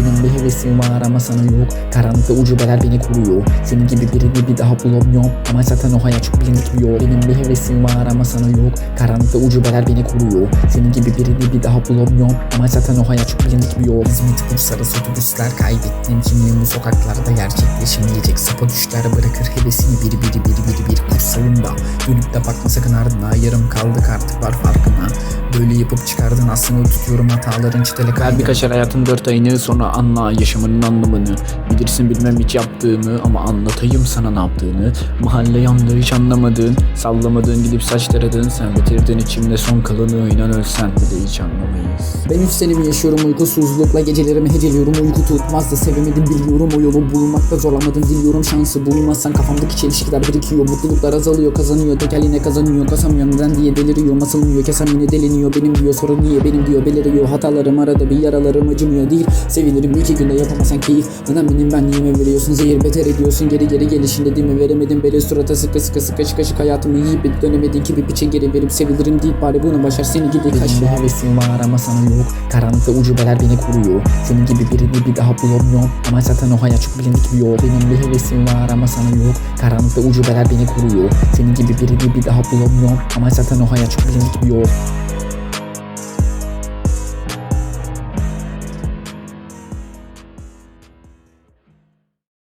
hevesim var ama sana yok. Karanlıkta ucubeler beni kuruyor Senin gibi birini bir daha bulamıyorum. Ama zaten o hayat çok bilindik bir yol Benim bir hevesim var ama sana yok. Karanlıkta ucubeler beni kuruyor Senin gibi birini bir daha bulamıyorum. Ama zaten o hayat çok bilindik bir yol İzmit Uluslararası otobüsler kaybettiğim kimliğim bu sokaklarda gerçekleşemeyecek. Sapa düşler bırakır hevesini biri biri biri biri bir kursağında Dönüp de bakma sakın ardına. Yarım kaldık artık var farkına Böyle yapıp çıkardın. Aslında tutuyorum hataların çitele Kalbi kaçar hayatın dört ayını sonra anla yaşamının anlamını. Bilirsin bilmem hiç yaptığımı ama anlatayım sana ne yaptığını. Mahalle yandı hiç anlamadın Sallamadın gidip saç taradın. Sen bitirdin içimde son kalanı inan ölsen bile hiç anlamayız. Ben üç senemi yaşıyorum uykusuzlukla Gecelerimi heceliyorum uyku tutmaz da sevemedim biliyorum O yolu bulmakta zorlamadım diliyorum şansı bulmazsan Kafamdaki çelişkiler birikiyor Mutluluklar azalıyor kazanıyor Tekel yine kazanıyor Kasamıyorum neden diye deliriyor Masılmıyor kesem yine deliniyor Benim diyor sorun niye benim diyor beliriyor Hatalarım arada bir yaralarım acımıyor değil. Sevinirim iki günde yapamasan keyif. Neden benim benliğime veriyorsun? Zehir beter ediyorsun Geri geri gelişinde değil mi? Veremedim beri surata sıkı sıkı sıkı şık şık hayatımı yiyip bir dönemedin ki bir piçe geri verip sevilirim değil bari bunu başar seni gidi kaç bir hevesim var ama sana yok. Karanlıkta ucubeler beni kuruyor Senin gibi birini bir daha bulamıyorum. Ama zaten o hayat çok bilindik bir yol. Benim bir hevesim var ama sana yok. Karanlıkta ucubeler beni kuruyor Senin gibi birini bir daha bulamıyorum. Ama zaten o hayat çok bilindik bir yol